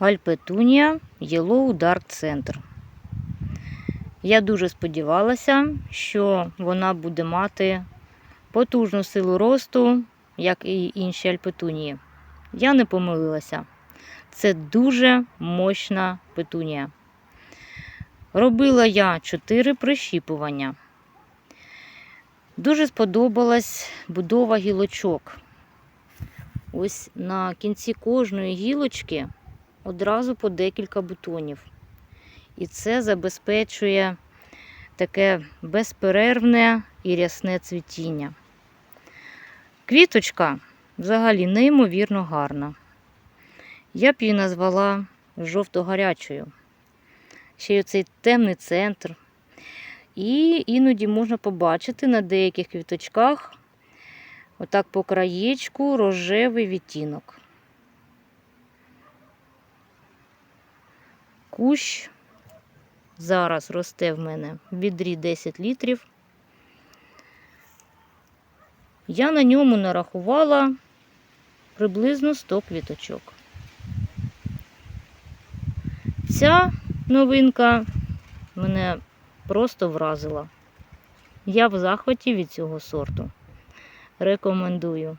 Гальпетунія Yellow Dark Center. Я дуже сподівалася, що вона буде мати потужну силу росту, як і інші альпетунії. Я не помилилася. Це дуже мощна петунія. Робила я 4 прищіпування. Дуже сподобалась будова гілочок. Ось на кінці кожної гілочки одразу по декілька бутонів. І це забезпечує таке безперервне і рясне цвітіння. Квіточка взагалі неймовірно гарна. Я б її назвала жовто-гарячою. Ще й оцей темний центр. І іноді можна побачити на деяких квіточках, отак по краєчку, рожевий відтінок. Кущ зараз росте в мене в відрі 10 літрів. Я на ньому нарахувала приблизно 100 квіточок. Ця новинка мене просто вразила. Я в захваті від цього сорту. Рекомендую.